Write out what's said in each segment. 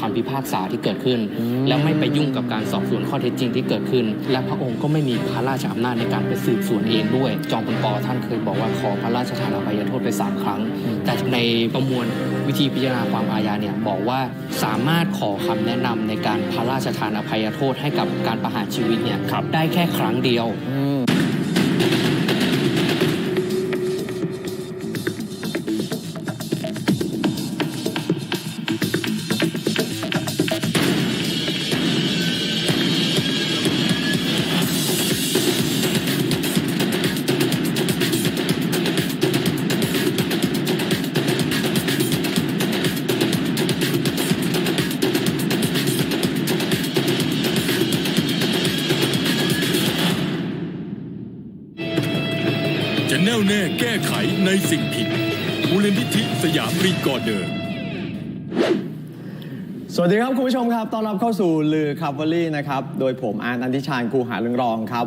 กับคำพิพากษาที่เกิดขึ้น แล้วไม่ไปยุ่งกับการสอบสวนข้อเท็จจริงที่เกิดขึ้น และพระองค์ก็ไม่มีพระราชอำนาจในการไปสืบสวนเองด้วย จอมพลปท่านเคยบอกว่าขอพระราชทานอภัยโทษไปสามครั้ง แต่ในประมวลวิธีพิจารณาความอาญาเนี่ยบอกว่าสามารถขอคำแนะนำในการพระราชทานอภัยโทษให้กับการประหารชีวิตเนี่ยครับได้แค่ครั้งเดียวจะ แน่วแน่แก้ไขในสิ่งผิดมูลนิธิสยามรีกอร์เดอร์สวัสดีครับ คุณผู้ชมครับ ต้อนรับเข้าสู่ลือคัฟเวอรี่นะครับ โดยผมอาร์ตอันทิชานครูหาเรืองรองครับ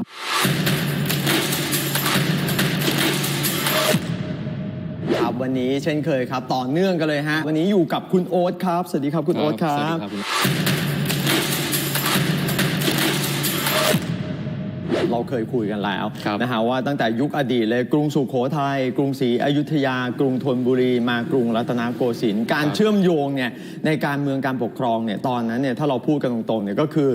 ครับวันนี้เช่นเคยครับ ต่อเนื่องกันเลยฮะ วันนี้อยู่กับคุณโอ๊ตครับ สวัสดีครับคุณโอ๊ตครัสวัสดีบครับ เราเคยคุยกันแล้วครับนะฮะว่าตั้งแต่ยุคอดีตเลยกรุงสุโขทัยกรุงศรีอยุธยา กรุงธนบุรีมากรุงรัตนโกสินทร์การเชื่อมโยงเนี่ยในการเมืองการปกครองเนี่ยตอนนั้นเนี่ยถ้าเราพูดกันตรงๆเนี่ยก็คือ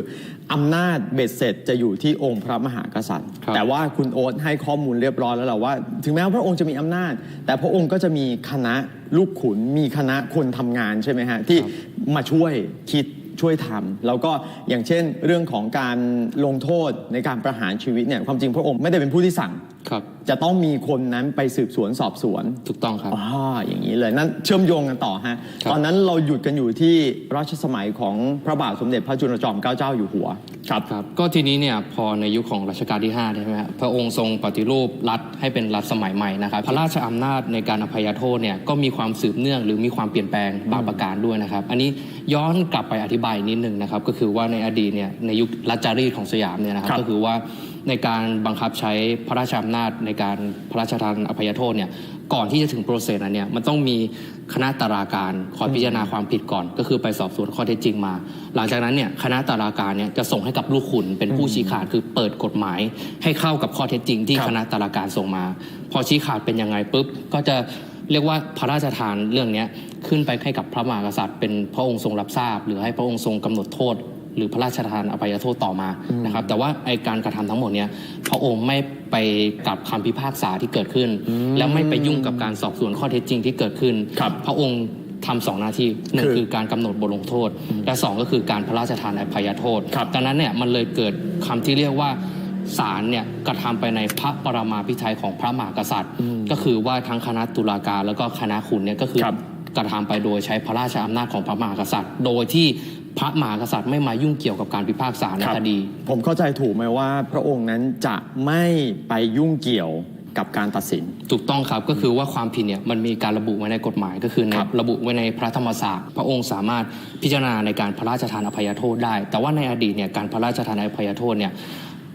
อำนาจเบ็ดเสร็จจะอยู่ที่องค์พระมหากษัตริย์ ครับ แต่ว่าคุณโอ๊ตให้ข้อมูลเรียบร้อยแล้วแหละว่า ถึงแม้ว่าพระองค์จะมีอำนาจ แต่พระองค์ก็จะมีคณะลูกขุนมีคณะคนทำงานใช่ไหมฮะที่มาช่วยคิด ช่วยทำแล้วก็อย่างเช่นเรื่องของการลงโทษในการประหารชีวิตเนี่ยความจริงพระองค์ไม่ได้เป็นผู้ที่สั่ง ครับ จะต้องมีคนนั้นไปสืบสวนสอบสวนถูกต้องครับอ๋ออย่างนี้เลยนั่นเชื่อมโยงกันต่อฮะครับตอนนั้นเราหยุดกันอยู่ที่รัชสมัยของพระบาทสมเด็จพระจุลจอมเกล้าเจ้าอยู่หัวครับครับ ก็ทีนี้เนี่ยพอในยุคของรัชกาลที่5ใช่ไหมครับพระองค์ทรงปฏิรูปรัฐให้เป็นรัฐสมัยใหม่นะครับพระราชอำนาจในการอภัยโทษเนี่ยก็มีความสืบเนื่องหรือมีความเปลี่ยนแปลงบางประการด้วยนะครับ อันนี้ย้อนกลับไปอธิบายนิดนึงนะครับก็คือว่าในอดีตเนี่ยในยุครัชจารีตของสยามเนี่ยนะครับครับก็คือว่า ในการบังคับใช้พระราชอำนาจในการพระราชทานอภัยโทษเนี่ยก่อนที่จะถึงโปรเซสอันเนี้ยมันต้องมีคณะตาราการคอยพิจารณาความผิดก่อน ก็คือไปสอบสวนข้อเท็จจริงมา หลังจากนั้นเนี่ยคณะตาราการเนี่ยจะส่งให้กับลูกขุนเป็นผู้ชี้ขาดคือเปิดกฎหมาย ให้เข้ากับข้อเท็จจริง ที่คณะตาราการส่งมา พอชี้ขาดเป็นยังไงปุ๊บก็จะเรียกว่าพระราชทานเรื่องนี้ขึ้นไปให้กับพระมหากษัตริย์ เป็นพระองค์ทรงรับทราบ หรือให้พระองค์ทรงกำหนดโทษ หรือพระราชทานอภัยโทษต่อมานะครับแต่ว่าไอการกระทำทั้งหมดเนี้ยพระองค์ไม่ไปกับคำพิพากษาที่เกิดขึ้น แล้วไม่ไปยุ่งกับการสอบสวนข้อเท็จจริงที่เกิดขึ้นครับพระองค์ทำสองหน้าที่หนึ่งคือคือการกำหนดบทลงโทษ และสองก็คือการพระราชทานอภัยโทษครับดังนั้นเนี่ยมันเลยเกิดคำที่เรียกว่าศาลเนี่ยกระทำไปในพระปรมาภิไธยของพระมหากษัตริย์ ก็คือว่าทั้งคณะตุลาการแล้วก็คณะขุนเนี่ยก็คือครับกระทำไปโดยใช้พระราชอำนาจของพระมหากษัตริย์ โดยที่ พระมหากษัตริย์ไม่มายุ่งเกี่ยวกับการพิพากษาในครับคดี ผมเข้าใจถูกไหมว่า พระองค์นั้นจะไม่ไปยุ่งเกี่ยวกับการตัดสิน ถูกต้องครับก็คือว่าความผิดเนี่ยมันมีการระบุไว้ในกฎหมายก็คือในครับระบุไว้ในพระธรรมศาสตร์พระองค์สามารถพิจารณาในการพระราชทานอภัยโทษได้ แต่ว่าในอดีตเนี่ยการพระราชทานอภัยโทษเนี่ย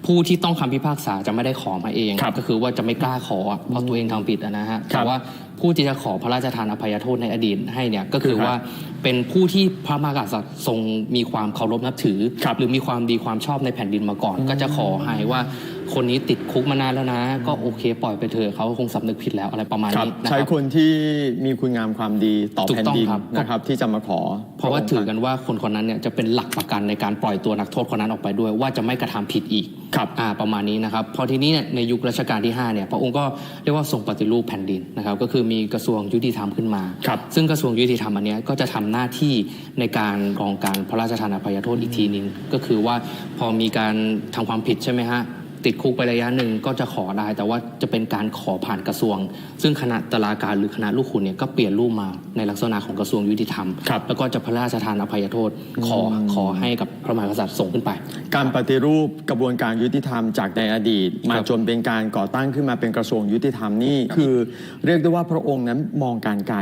ผู้ที่ต้องคำพิพากษาจะไม่ได้ขอมาเองครับก็คือว่าจะไม่กล้าขอเพราะตัวเองทำผิดอะนะฮะครัแต่บว่าผู้ที่จะขอพระราชทานอภัยโทษในอดีตให้เนี่ยก็คือคือใครว่าเป็นผู้ที่พระมหากษัตริย์ทรงมีความเคารพนับถือ ครับหรือมีความดีความชอบในแผ่นดินมาก่อน ก็จะขอให้ว่า คนนี้ติดคุกมานานแล้วนะ ก็โอเค ปล่อยไปเถอะเขาคงสำนึกผิดแล้วอะไรประมาณครับนี้นะใช้ครับคนที่มีคุณงามความดีต่อถูกแผ่นต้องดินครับนะครับที่จะมาขอเพราะว่าพงค์ถือกันว่าคนคนนั้นเนี่ยจะเป็นหลักประกันในการปล่อยตัวนักโทษคนนั้นออกไปด้วย ว่าจะไม่กระทำผิดอีก ครับ อ่าประมาณนี้นะครับพอทีนี้เนี่ยในยุครัชกาลที่ 5 เนี่ยพระองค์ก็เรียกว่าทรงปฏิรูปแผ่นดินนะครับก็คือมีกระทรวงยุติธรรมขึ้นมา ครับ ซึ่งกระทรวงยุติธรรมอันเนี้ยก็จะทำหน้าที่ในการกรองการพระราชทานอภัยโทษอีกทีหนึงก็คือว่าพอมีการทำความผิดใช่ไหมฮะ ติดคุกไประยะหนึ่งก็จะขอได้ แต่ว่าจะเป็นการขอผ่านกระทรวง ซึ่งคณะตลาการหรือคณะลูกขุนเนี่ยก็เปลี่ยนรูปมาในลักษณะของกระทรวงยุติธรรม ครับ แล้วก็จะพระราชทานอภัยโทษขอขอให้กับพระมหากษัตริย์ส่งขึ้นไป การปฏิรูปกระบวนการยุติธรรมจากในอดีต มาครับจนเป็นการก่อตั้งขึ้นมาเป็นกระทรวงยุติธรรมนี่คือเรียกได้ว่าพระองค์นั้นมองการไกล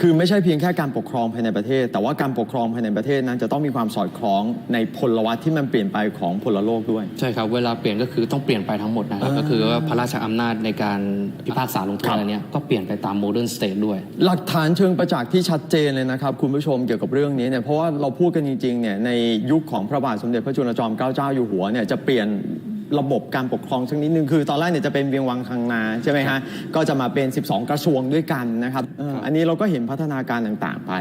คือไม่ใช่เพียงแค่การปกครองภายในประเทศ แต่ว่าการปกครองภายในประเทศนั้นจะต้องมีความสอดคล้องในพลวัตที่มันเปลี่ยนไปของพลโลกด้วย ใช่ครับ เวลาเปลี่ยนก็คือต้องเปลี่ยนไปทั้งหมดนะครับอ่าก็คือว่าพระราชอำนาจในการพิพากษาลงโทครัษบอะไรเนี้ยก็เปลี่ยนไปตามโมเดิร์นสเตทด้วย หลักฐานเชิงประจักษ์ที่ชัดเจนเลยนะครับ คุณผู้ชมเกี่ยวกับเรื่องนี้เนี่ยเพราะว่าเราพูดกันจริงๆเนี่ยในยุคของพระบาทสมเด็จพระจุลจอมเกล้าเจ้าอยู่หัวเนี่ยจะเปลี่ยน ระบบการปกครองสักนิดนึงคือตอนแรกเนี่ยจะเป็นเวียงวังคังนาใช่ไหมฮะก็จะมาเป็น 12 กระทรวงด้วยกันนะครับเอออันนี้เราก็เห็นพัฒนาการต่างๆไป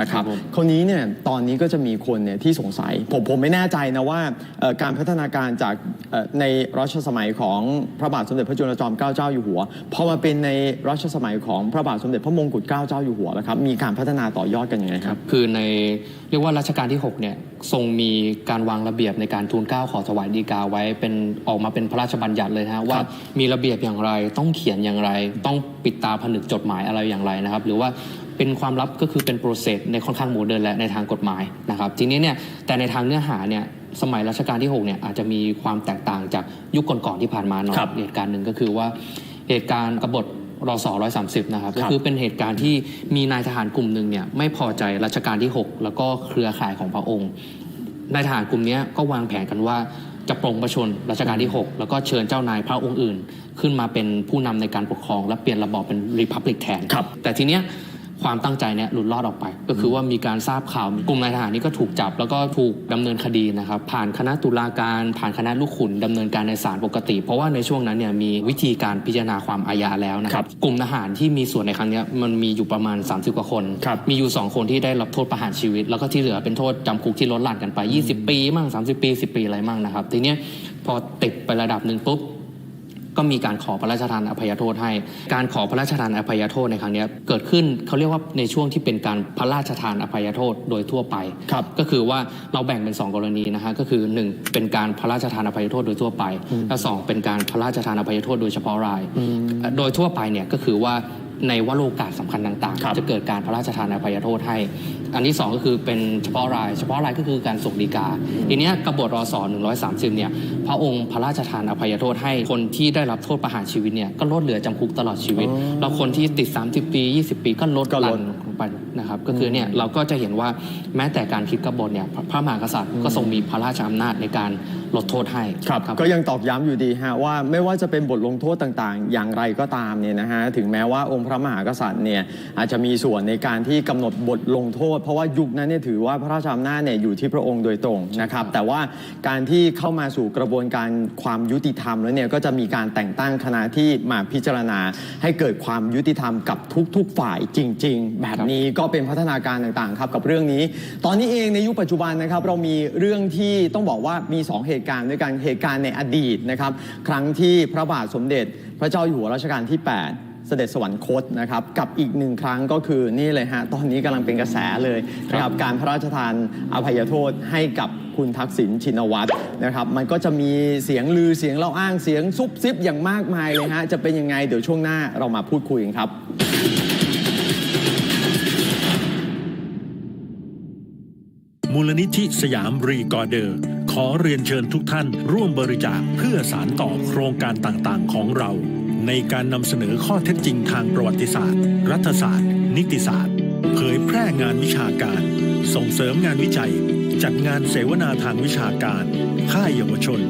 นะครับครับผมคราวนี้เนี่ยตอนนี้ก็จะมีคนเนี่ยที่สงสัย ผมผมไม่แน่ใจนะว่าเอ่อการพัฒนาการจากเอ่อในรัชสมัยของพระบาทสมเด็จพระจุลจอมเกล้าเจ้าอยู่หัวพอมาเป็นในรัชสมัยของพระบาทสมเด็จพระมงกุฎเกล้าเจ้าอยู่หัวแล้วครับมีการพัฒนาต่อยอดกันยังไงครับคือในเรียกว่ารัชกาลที่ 6 เนี่ย ทรงมีการวางระเบียบในการทูลเกล้าขอถวายดีกาไว้เป็นออกมาเป็นพระราชบัญญัติเลยนะฮะว่ามีระเบียบอย่างไรต้องเขียนอย่างไร ต้องปิดตาผนึกจดหมายอะไรอย่างไรนะครับ หรือว่าเป็นความลับก็คือเป็นโปรเซสในค่อนข้างโมเดิร์นและในทางกฎหมายนะครับทีนี้เนี่ยแต่ในทางเนื้อหาเนี่ยสมัยรัชกาลที่6เนี่ยอาจจะมีความแตกต่างจากยุคก่อนๆที่ผ่านมาหน่อยครับเหตุการณ์หนึ่งก็คือว่าเหตุการณ์กบฏ รศ130นะครับก็คือเป็นเหตุการณ์ที่มีนายทหารกลุ่มหนึ่งเนี่ยไม่พอใจรัชกาลที่ 6 แล้วก็เครือข่ายของพระองค์นายทหารกลุ่มเนี้ยก็วางแผนกันว่าจะปรงประชนรัชกาลที่ 6 แล้วก็เชิญเจ้านายพระองค์อื่น ขึ้นมาเป็นผู้นำในการปกครอง และเปลี่ยนระบอบเป็นรีพับลิกแทนครับแต่ทีเนี้ย ความตั้งใจเนี่ยหลุดรอดออกไป ก็คือว่ามีการทราบข่าวกลุ่มนายทหารนี้ก็ถูกจับ แล้วก็ถูกดำเนินคดีนะครับผ่านคณะตุลาการผ่านคณะลูกขุนดำเนินการในศาลปกติ เพราะว่าในช่วงนั้นเนี่ยมีวิธีการพิจารณาความอาญาแล้วนะคครัรับบกลุ่มทหารที่มีส่วนในครั้งเนี้ยมันมีอยู่ประมาณ 30 กว่าคนครับมีอยู่ 2 คนที่ได้รับโทษประหารชีวิต แล้วก็ที่เหลือเป็นโทษจำคุกที่ลดหลั่นกันไป 20 ปี มั่ง 30 ปี 10 ปีอะไรมั่งนะครับทีเนี้ยพอติดไประดับหนึ่งปุ๊บ ก็มีการขอพระราชทานอภัยโทษให้ การขอพระราชทานอภัยโทษในครั้งเนี้ยเกิดขึ้นเขาเรียกว่าในช่วงที่เป็นการพระราชทานอภัยโทษโดยทั่วไปครับก็คือว่าเราแบ่งเป็น 2 กรณีนะฮะก็คือ 1 เป็นการพระราชทานอภัยโทษโดยทั่วไปและสองเป็นการพระราชทานอภัยโทษโดยเฉพาะราย โดยทั่วไปเนี่ยก็คือว่า ในวโรกาสสำคัญต่างครับ ๆ จะเกิดการพระราชทานอภัยโทษให้ อันที่สองก็คือเป็นเฉพาะราย เฉพาะรายก็คือการส่งดีกา ทีเนี้ยกบฏรอสอ130เนี่ยพระองค์พระราชทานอภัยโทษให้คนที่ได้รับโทษประหารชีวิตเนี่ยก็ลดเหลือจำคุกตลอดชีวิตอ๋อแล้วคนที่ติด 30 ปี 20 ปีก็ลดก็หลลั่ดนลงไปนะครับก็คือเนี่ยเราก็จะเห็นว่าแม้แต่การคิดกบฏเนี่ยพระพระมหากษัตริย์ก็ทรงมีพระราชอำนาจในการ ลดโทษให้ครับก็ยังตอกย้ำอยู่ดีฮะว่าไม่ว่าจะเป็นบทลงโทษต่างๆ อย่างไรก็ตามเนี่ยนะฮะถึงแม้ว่าองค์พระมหากษัตริย์เนี่ยอาจจะมีส่วนในการที่กำหนดบทลงโทษ เพราะว่ายุคนั้นเนี่ยถือว่าพระราชอำนาจเนี่ยอยู่ที่พระองค์โดยตรงนะครับแต่ว่าการที่เข้ามาสู่กระบวนการความยุติธรรมแล้วเนี่ยก็จะมีการแต่งตั้งคณะที่มาพิจารณา ให้เกิดความยุติธรรมกับทุก ๆ ฝ่ายจริง ๆ แบบนี้ก็เป็นพัฒนาการต่างๆครับกับเรื่องนี้ ตอนนี้เองในยุคปัจจุบันนะครับเรามีเรื่องที่ต้องบอกว่ามี 2 เหตุการณ์ด้วยกันเหตุการณ์ในอดีตนะครับครั้งที่พระบาทสมเด็จ พระเจ้าอยู่หัวรัชกาลที่ 8เสด็จสวรรคตนะครับกับอีกหนึ่งครั้งก็คือนี่เลยฮะตอนนี้กำลังเป็นกระแสเลยนะครับการพระราชทานอภัยโทษให้กับคุณทักษิณชินวัตรนะครับมันก็จะมีเสียงลือเสียงเล่าอ้างเสียงซุบซิบอย่างมากมายเลยฮะจะเป็นยังไงเดี๋ยวช่วงหน้าเรามาพูดคุยกันครับมูลนิธิสยามรีกอร์เดอร์ ขอเรียนเชิญทุกท่านร่วมบริจาคเพื่อสารต่อโครงการต่างๆ ของเรา ในการนำเสนอข้อเท็จจริงทางประวัติศาสตร์ รัฐศาสตร์ นิติศาสตร์ เผยแพร่งานวิชาการ ส่งเสริมงานวิจัย จัดงานเสวนาทางวิชาการ ค่ายเยาวชน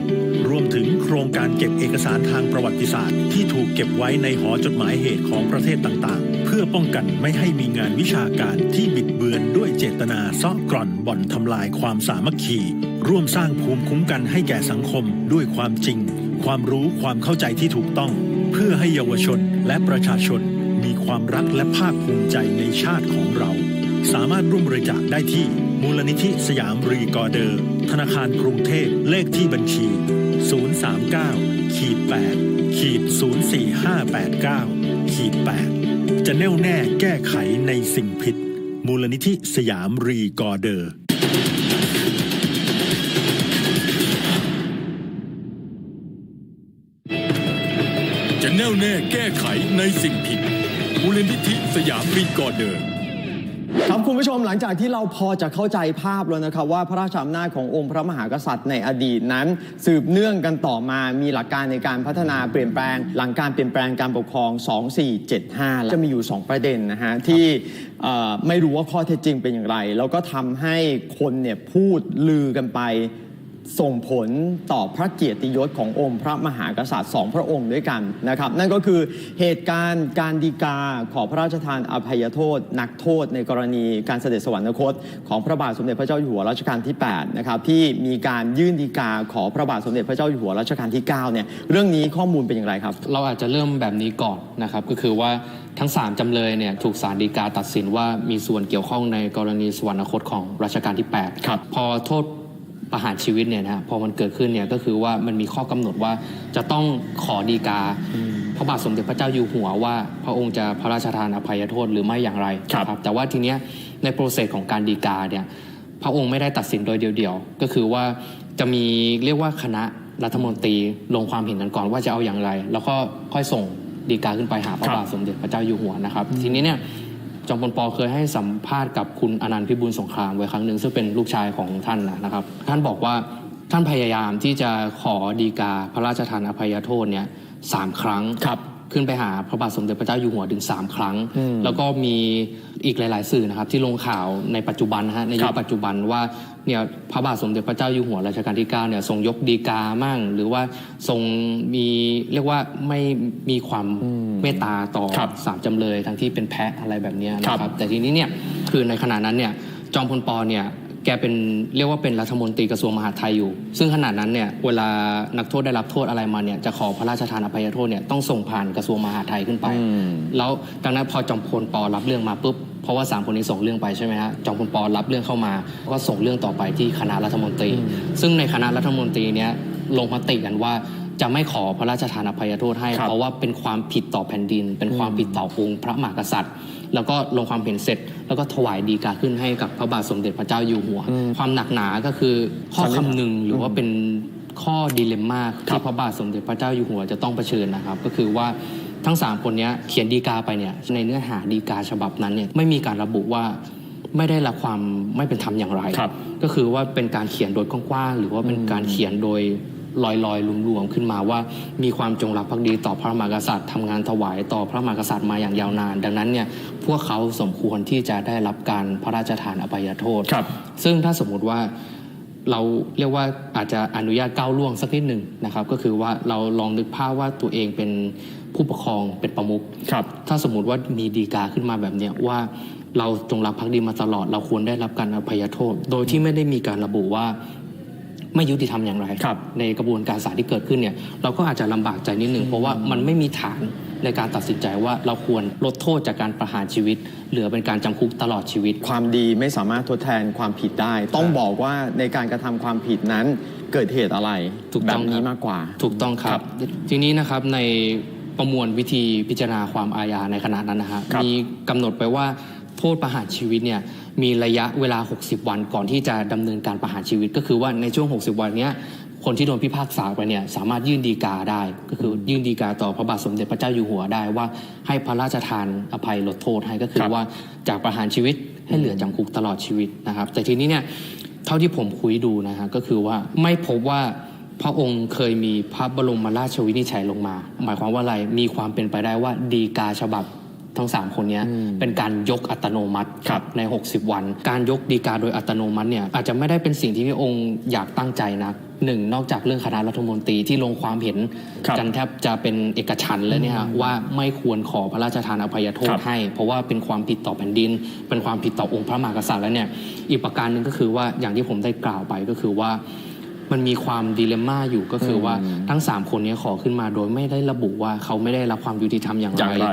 รวมถึงโครงการเก็บเอกสารทางประวัติศาสตร์ ที่ถูกเก็บไว้ในหอจดหมายเหตุของประเทศต่างๆ เพื่อป้องกันไม่ให้มีงานวิชาการที่บิดเบือนด้วยเจตนาซาะกร่อนบ่อนทำลายความสามัคคี ร่วมสร้างภูมิคุ้มกันให้แก่สังคมด้วยความจริง ความรู้ความเข้าใจที่ถูกต้อง เพื่อให้เยาวชนและประชาชน มีความรักและภาคภูมิใจในชาติของเรา สามารถร่วมบริจาคได้ที่มูลนิธิสยามรีกอร์เดอร์ ธนาคารกรุงเทพเลขที่บัญชี 039ขีด8ขีด04589ขีด8จะแน่วแน่แก้ไขในสิ่งผิด มูลนิธิสยามรีกอร์เดอร์จะแน่วแน่แก้ไขในสิ่งผิด มูลนิธิสยามรีกอร์เดอร์ ครับคุณผู้ชมหลังจากที่เราพอจะเข้าใจภาพแล้วนะครับ ว่าพระราชอำนาจขององค์พระมหากษัตริย์ในอดีตนั้น สืบเนื่องกันต่อมามีหลักการในการพัฒนาเปลี่ยนแปลง หลังการเปลี่ยนแปลงการปกครอง 2475 จะมีอยู่ 2 ประเด็นนะฮะที่ไม่รู้ว่าข้อเท็จจริงเป็นอย่างไร แล้วก็ทำให้คนเนี่ยพูดลือกันไป ส่งผลต่อพระเกียรติยศขององค์พระมหากษัตริย์สองพระองค์ด้วยกันนะครับ นั่นก็คือเหตุการณ์การดีกาขอพระราชทานอภัยโทษ นักโทษในกรณีการเสด็จสวรรคต ของพระบาทสมเด็จพระเจ้าอยู่หัวรัชกาลที่8นะครับที่มีการยื่นดีกาขอพระบาทสมเด็จพระเจ้าอยู่หัวรัชกาลที่9เนี่ยเรื่องนี้ข้อมูลเป็นอย่างไรครับ เราอาจจะเริ่มแบบนี้ก่อนนะครับก็คือว่าทั้ง 3จำเลยเนี่ยถูกศาลฎีกาตัดสินว่ามีส่วนเกี่ยวข้องในกรณีสวรรคตของรัชกาลที่8ครับพอโทษ ประหารชีวิตเนี่ยนะฮะพอมันเกิดขึ้นเนี่ยก็คือว่ามันมีข้อกำหนดว่าจะต้องขอฎีกา พระบาทสมเด็จพระเจ้าอยู่หัวว่า พระองค์จะพระราชทานอภัยโทษหรือไม่อย่างไรครับนะแต่ว่าทีเนี้ยในโปรเซสของการฎีกาเนี่ยพระองค์ไม่ได้ตัดสินโดยเดียวๆ ก็คือว่าจะมีเรียกว่าคณะรัฐมนตรีลงความเห็นกันก่อนว่าจะเอาอย่างไร แล้วก็ค่อยส่งฎีกาขึ้นไปหาพระครับบาทสมเด็จพระเจ้าอยู่หัวนะครับ ทีนี้เนี่ย จอมพลปอเคยให้สัมภาษณ์กับคุณอนันต์พิบูลสงครามไว้ครั้งหนึ่งซึ่งเป็นลูกชายของท่านนะครับ ท่านบอกว่าท่านพยายามที่จะขอดีกาพระราชทานอภัยโทษเนี่ยสามครั้งครับ ขึ้นไปหาพระบาทสมเด็จพระเจ้าอยู่หัวถึง 3 ครั้งอืมแล้วก็มีอีกหลาย ๆ สื่อนะครับ ที่ลงข่าวในปัจจุบันนะฮะในคยุรัคบปัจจุบันว่าเนี่ยพระบาทสมเด็จพระเจ้าอยู่หัวรัชกาลที่9เนี่ยทรงยกดีกามั่ง หรือว่าทรงมีเรียกว่าไม่มีความเมตตาต่อครับสามจำเลยทั้งที่เป็นแพะอะไรแบบเนี้ยนะคครัรับบแต่ทีนี้เนี่ยคือในขณะนั้นเนี่ยจอมพลปอเนี่ย แกเป็นเรียกว่าเป็นรัฐมนตรีกระทรวงมหาดไทยอยู่ ซึ่งขณะนั้นเนี่ยเวลานักโทษได้รับโทษอะไรมาเนี่ยจะขอพระราชทานอภัยโทษเนี่ยต้องส่งผ่านกระทรวงมหาดไทยขึ้นไปอืมแล้วดังนั้นพอจอมพลปอรับเรื่องมาปุ๊บเพราะว่าสามคนนี้ส่งเรื่องไปใช่ไหมฮะจอมพลปอรับเรื่องเข้ามาก็ส่งเรื่องต่อไปที่คณะรัฐมนตรี ซึ่งในคณะรัฐมนตรีเนี้ยลงมติกันว่าจะไม่ขอพระราชทานอภัยโทษให้ครับเพราะว่าเป็นความผิดต่อแผ่นดิน เป็นความผิดต่อองค์พระมหากษัตริย์ แล้วก็ลงความเห็นเสร็จ แล้วก็ถวายดีกาขึ้นให้กับพระบาทสมเด็จพระเจ้าอยู่หัว ความหนักหนาก็คือข้อคำนึงหรือว่าเป็นข้อดิเลมม่าครัที่บพระบาทสมเด็จพระเจ้าอยู่หัวจะต้องเผชิญนะครับ ก็คือว่าทั้ง 3 คนเนี้ยเขียนดีกาไปเนี่ยในเนื้อหาดีกาฉบับนั้นเนี่ยไม่มีการระบุว่าไม่ได้รับความไม่เป็นธรรมอย่างไรครับก็คือว่าเป็นการเขียนโดยกว้างๆหรือว่าเป็นการเขียนโดย ลอยๆรวมๆขึ้นมาว่า มีความจงรักภักดีต่อพระมหากษัตริย์ทำงานถวายต่อพระมหากษัตริย์มาอย่างยาวนาน ดังนั้นเนี่ยพวกเขาสมควรที่จะได้รับการพระราชทานอภัยโทษครับซึ่งถ้าสมมุติว่าเราเรียกว่าอาจจะอนุญาตก้าวล่วงสักนิดหนึ่งนะครับ ก็คือว่าเราลองนึกภาพว่าตัวเองเป็นผู้ปกครองเป็นประมุขครับถ้าสมมติว่ามีดีกาขึ้นมาแบบเนี้ยว่าเราจงรักภักดีมาตลอด เราควรได้รับการอภัยโทษ โดยที่ไม่ได้มีการระบุว่า ไม่ยุติธรรมอย่างไรครับในกระบวนการศาลที่เกิดขึ้นเนี่ยเราก็อาจจะลำบากใจนิดหนึ่งเพราะว่ามันไม่มีฐานในการตัดสินใจว่าเราควรลดโทษจากการประหารชีวิต เหลือเป็นการจำคุกตลอดชีวิต ความดีไม่สามารถทดแทนความผิดได้ ต้องบอกว่าในการกระทำความผิดนั้นเกิดเหตุอะไรถูกแบต้อบงนี้ครับมากกว่า ถูกต้องคครัรับบทีนี้นะครับในประมวลวิธีพิจารณาความอาญาในขณะนั้นนะฮะครับมีกำหนดไปว่าโทษประหารชีวิตเนี่ย มีระยะเวลา 60 วันก่อนที่จะดำเนินการประหารชีวิต ก็คือว่าในช่วง 60 วันเนี้ยคนที่โดนพิพากษาไปเนี่ยสามารถยื่นดีกาได้ ก็คือยื่นดีกาต่อพระบาทสมเด็จพระเจ้าอยู่หัวได้ว่าให้พระราชทานอภัยลดโทษให้ก็คือครับว่าจากประหารชีวิตให้เหลือจำคุกตลอดชีวิตนะครับ แต่ทีนี้เนี่ยเท่าที่ผมคุยดูนะฮะก็คือว่าไม่พบว่าพระองค์เคยมีพระบรมราชวินิจฉัยลงมา หมายความว่าอะไรมีความเป็นไปได้ว่าดีกาฉบับ ทั้งสามคนเนี้ยเป็นการยกอัตโนมัติครับใน 60 วัน การยกดีกาโดยอัตโนมัติเนี่ยอาจจะไม่ได้เป็นสิ่งที่พระองค์อยากตั้งใจนะหนึ่งนอกจากเรื่องคณะรัฐมนตรีที่ลงความเห็นครับกันแทบจะเป็นเอกฉันท์เลยเนี่ยฮะว่าไม่ควรขอพระราชทานอภัยโทคษรับให้ เพราะว่าเป็นความผิดต่อแผ่นดิน เป็นความผิดต่อองค์พระมหากษัตริย์แล้วเนี่ยอีกประการหนึ่งก็คือว่าอย่างที่ผมได้กล่าวไปก็คือว่ามันมีความดิเลม่าอยู่ก็คือว่าทั้ง 3 คนเนี้ขอขึ้นมาโดยไม่ได้ระบุว่าเขาไม่ได้รับความยุติธรรมอย่างอย่างไร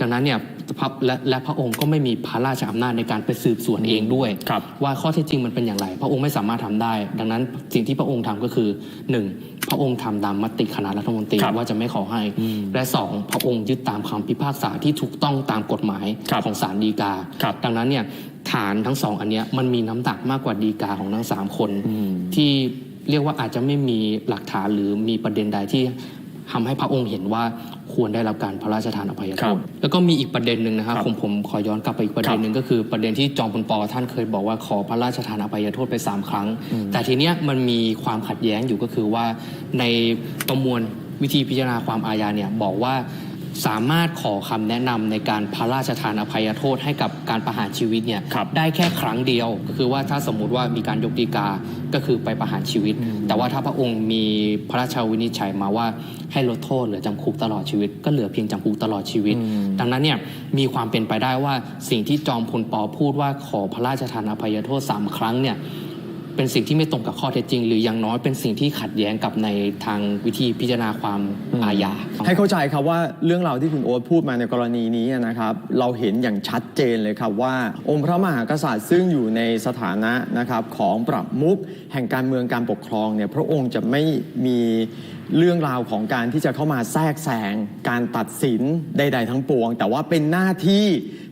ดังนั้นเนี่ยพระและและพระองค์ก็ไม่มีพระราชอำนาจในการไปสืบสวนเองด้วย ครับ ว่าข้อเท็จจริงมันเป็นอย่างไร พระองค์ไม่สามารถทำได้ ดังนั้นสิ่งที่พระองค์ทำก็คือหนึ่งพระองค์ทำตามมติคณะรัฐมนตรีครับว่าจะไม่ขอให้ และสองพระองค์ยึดตามคำพิพากษาที่ถูกต้องตามกฎหมายครับของศาลฎีกา ครับ ดังนั้นเนี่ยฐานทั้งสองอันเนี้ยมันมีน้ำหนักมากกว่าฎีกาของทั้งสามคน ที่เรียกว่าอาจจะไม่มีหลักฐานหรือมีประเด็นใดที่ทำให้พระองค์เห็นว่า ควรได้รับการพระราชทานอภัยคโทรับษแล้วก็มีอีกประเด็นหนึ่งนะครับครับผมผมขอย้อนกลับไปอีกประเด็นหนึ่งก็คือประเด็นที่จอมพลปอท่านเคยบอกว่าขอพระราชทานอภัยโทษไปสามครั้ง แต่ทีเนี้ยมันมีความขัดแย้งอยู่ก็คือว่าในประมวลวิธีพิจารณาความอาญาเนี่ยบอกว่า สามารถขอคำแนะนำในการพระราชทานอภัยโทษให้กับการประหารชีวิตเนี่ยครับได้แค่ครั้งเดียวก็คือว่าถ้าสมมุติว่ามีการยกฎีกาก็คือไปประหารชีวิต แต่ว่าถ้าพระองค์มีพระราชวินิจฉัยมาว่าให้ลดโทษเหลือจำคุกตลอดชีวิต ก็เหลือเพียงจำคุกตลอดชีวิต ดังนั้นเนี่ยมีความเป็นไปได้ว่าสิ่งที่จอมพลปอพูดว่าขอพระราชทานอภัยโทษสามครั้งเนี่ย เป็นสิ่งที่ไม่ตรงกับข้อเท็จจริง หรืออย่างน้อยเป็นสิ่งที่ขัดแย้งกับในทางวิธีพิจารณาความอาญาให้เข้าใจครับว่าเรื่องราวที่คุณโอ๊ตพูดมาในกรณีนี้นะครับ เราเห็นอย่างชัดเจนเลยครับว่า องค์พระมหากษัตริย์ซึ่งอยู่ในสถานะนะครับของประมุขแห่งการเมืองการปกครองเนี่ยพระองค์จะไม่มีเรื่องราวของการที่จะเข้ามาแทรกแซงการตัดสินใด ๆ ทั้งปวง แต่ว่าเป็นหน้าที่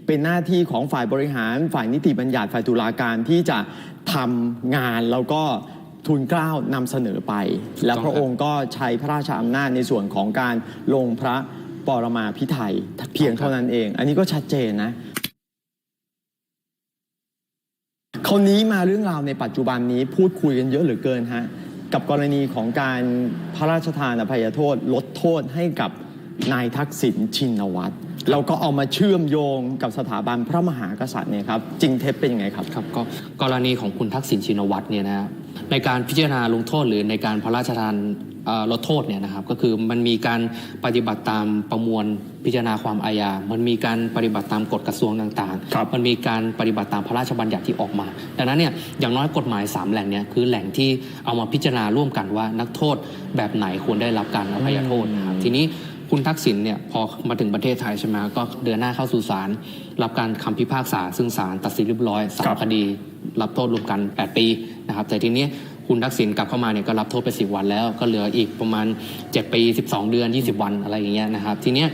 เป็นหน้าที่ของฝ่ายบริหาร ฝ่ายนิติบัญญัติฝ่ายตุลาการที่จะ ทำงานแล้วก็ทูลเกล้านำเสนอไป และพระองค์ก็ใช้พระราชอำนาจในส่วนของการลงพระปรมาพิไทยเพียงเท่านั้นเอง อันนี้ก็ชัดเจนนะคราวนี้มาเรื่องราวในปัจจุบันนี้พูดคุยกันเยอะเหลือเกินฮะกับกรณีของการพระราชทานอภัยโทษ ลดโทษให้กับนายทักษิณชินวัตร เราก็เอามาเชื่อมโยงกับสถาบันพระมหากษัตริย์เนี่ยครับจริงเท็จเป็นยังไงครับ ครับก็กรณีของคุณทักษิณชินวัตรเนี่ยนะฮะในการพิจารณาลงโทษหรือในการพระราชทานเอ่อลดโทษเนี่ยนะครับก็คือมันมีการปฏิบัติตามประมวลพิจารณาความอาญา มันมีการปฏิบัติตามกฎกระทรวงต่างครับมันมีการปฏิบัติตามพระราชบัญญัติที่ออกมา ดังนั้นเนี่ยอย่างน้อยกฎหมาย 3 แหล่งเนี่ยคือแหล่งที่เอามาพิจารณาร่วมกันว่านักโทษแบบไหนควรได้รับการอภัยโทษนะครับทีนี้ คุณทักษิณเนี่ยพอมาถึงประเทศไทยใช่ไหมก็เดินหน้าเข้าสู่ศาลรับการคำพิพากษา ซึ่งศาลตัดสินเรียบร้อยสาครัมบคดี รับโทษรวมกัน 8 ปีนะครับแต่ทีนี้คุณทักษิณกลับเข้ามาเนี่ยก็รับโทษไป 10 วันแล้ว ก็เหลืออีกประมาณ 7 ปี 12 เดือน 20 วันอะไรอย่างเงี้ยนะครับทีเนี้ย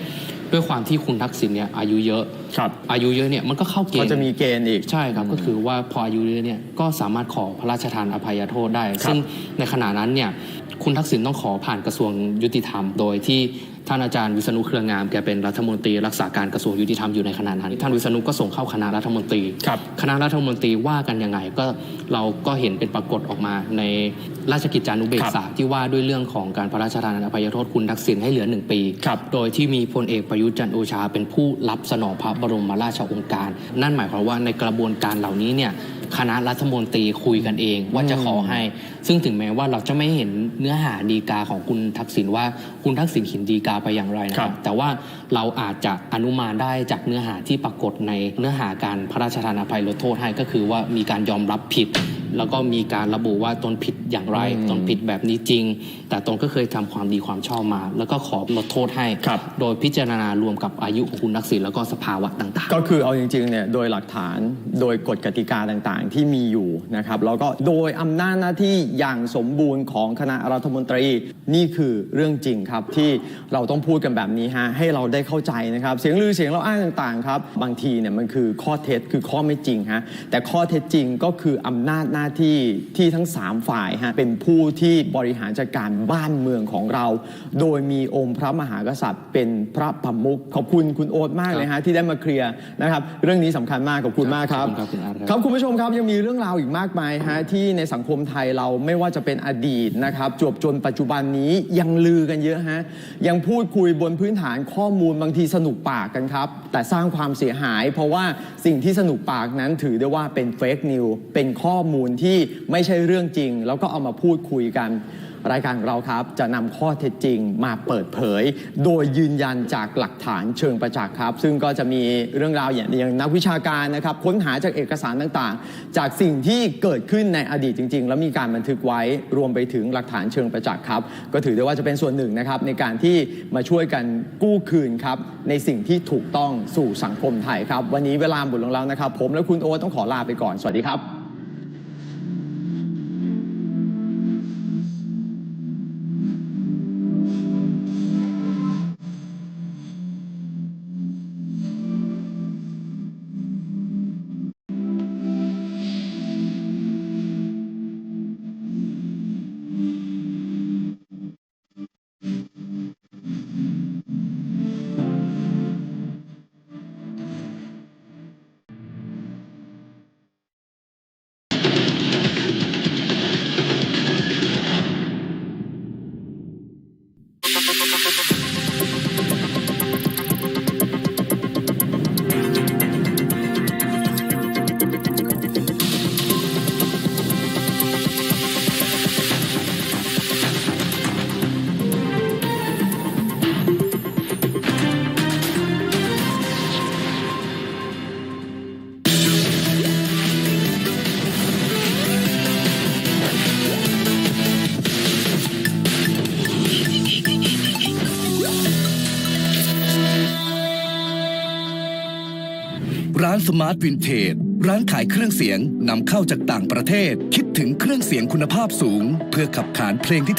ด้วยความที่คุณทักษิณเนี่ยอายุเยอะครับอายุเยอะเนี่ยมันก็เข้าเกณก็ฑ์จะมีเกณฑ์อีกใช่ครับก็คือว่าพออายุเยอะเนี่ยก็สามารถขอพระราชทานอภัยโทษได้ ซึ่งในขณะนั้นเนี่ยคุณทักษิณต้องขอผ่านกระทรวงยุติธรรมโดยที่ ท่านอาจารย์วิษณุเครืองามแกเป็นรัฐมนตรีรักษาการกระทรวงยุติธรรมอยู่ในขณะนั้นท่านวิษณุก็ส่งเข้าคณะรัฐมนตรีครับคณะรัฐมนตรีว่ากันยังไงก็เราก็เห็นเป็นปรากฏออกมาในราชกิจจานุเบกษาที่ว่าด้วยเรื่องของการพระราชทานอภัยโทษคุณทักษิณให้เหลือหนึ่งปีครับโดยที่มีพลเอกประยุทธ์จันทร์โอชา เป็นผู้รับสนองพระบรมราชโองการ นั่นหมายความว่าในกระบวนการเหล่านี้เนี่ย คณะรัฐมนตรีคุยกันเองว่าจะขอให้ ซึ่งถึงแม้ว่าเราจะไม่เห็นเนื้อหาดีกาของคุณทักษิณว่าคุณทักษิณเขียนดีกาไปอย่างไรนะคครัรับบแต่ว่าเราอาจจะอนุมานได้จากเนื้อหาที่ปรากฏในเนื้อหาการพระราชทานอภัยลดโทษให้ก็คือว่ามีการยอมรับผิด แล้วก็มีการระบุว่าตนผิดอย่างไรอืมตนผิดแบบนี้จริง แต่ตนก็เคยทำความดีความชอบมา แล้วก็ขอลดโทษให้ครับโดยพิจารณารวมกับอายุของคุณทักษิณแล้วก็สภาวะต่างก็คือเอาจริงๆเนี่ยโดยหลักฐานโดยกฎกติกาต่างๆ ที่มีอยู่นะครับแล้วก็โดยอำนาจหน้าที่อย่างสมบูรณ์ของคณะรัฐมนตรีนี่คือเรื่องจริงครับที่เราต้องพูดกันแบบนี้ฮะให้เราได้เข้าใจนะครับ เสียงลือเสียงเราอ้างต่างๆครับบางทีเนี่ยมันคือข้อเท็จคือข้อไม่จริงฮะแต่ข้อเท็จจริงก็คืออำนาจหน้าที่ที่ทั้งสามฝ่ายฮะเป็นผู้ที่บริหารจัดการบ้านเมืองของเรา โดยมีองค์พระมหากษัตริย์ เป็นพระประมุขขอบคุณคุณโอ๊ตมากเลยฮะที่ได้มาเคลียร์นะครับ เรื่องนี้สำคัญมากขอบคุณมากครับขอบคุณครับคุณอาร์ตครับครับคุณผู้ชมครับยังมีเรื่องราวอีกมากมายฮะที่ในสังคมไทยเราไม่ว่าจะเป็นอดีตนะครับจวบจนปัจจุบันนี้ยังลือกันเยอะฮะยังพูดคุยบนพื้นฐานข้อมูลบางทีสนุกปากกันครับ แต่สร้างความเสียหาย เพราะว่าสิ่งที่สนุกปากนั้นถือได้ว่าเป็นเฟกนิวเป็นข้อมูลที่ไม่ใช่เรื่องจริง แล้วก็เอามาพูดคุยกันรายการของเราครับ จะนำข้อเท็จจริงมาเปิดเผย โดยยืนยันจากหลักฐานเชิงประจักษ์ครับ ซึ่งก็จะมีเรื่องราวอย่างอย่างนักวิชาการนะครับ ค้นหาจากเอกสารต่างๆ จากสิ่งที่เกิดขึ้นในอดีตจริง ๆ แล้วมีการบันทึกไว้รวมไปถึงหลักฐานเชิงประจักษ์ครับ ก็ถือได้ว่าจะเป็นส่วนหนึ่งนะครับ ในการที่มาช่วยกันกู้คืนครับ ในสิ่งที่ถูกต้องสู่สังคมไทยครับ วันนี้เวลาหมดลงแล้วนะครับ ผมและคุณโอต้องขอลาไปก่อนสวัสดีครับ สมาร์ทวินเทจร้านขายเครื่องเสียงนำเข้าจากต่างประเทศ คิดถึงเครื่องเสียงคุณภาพสูง เพื่อขับขานเพลงที่ท่าน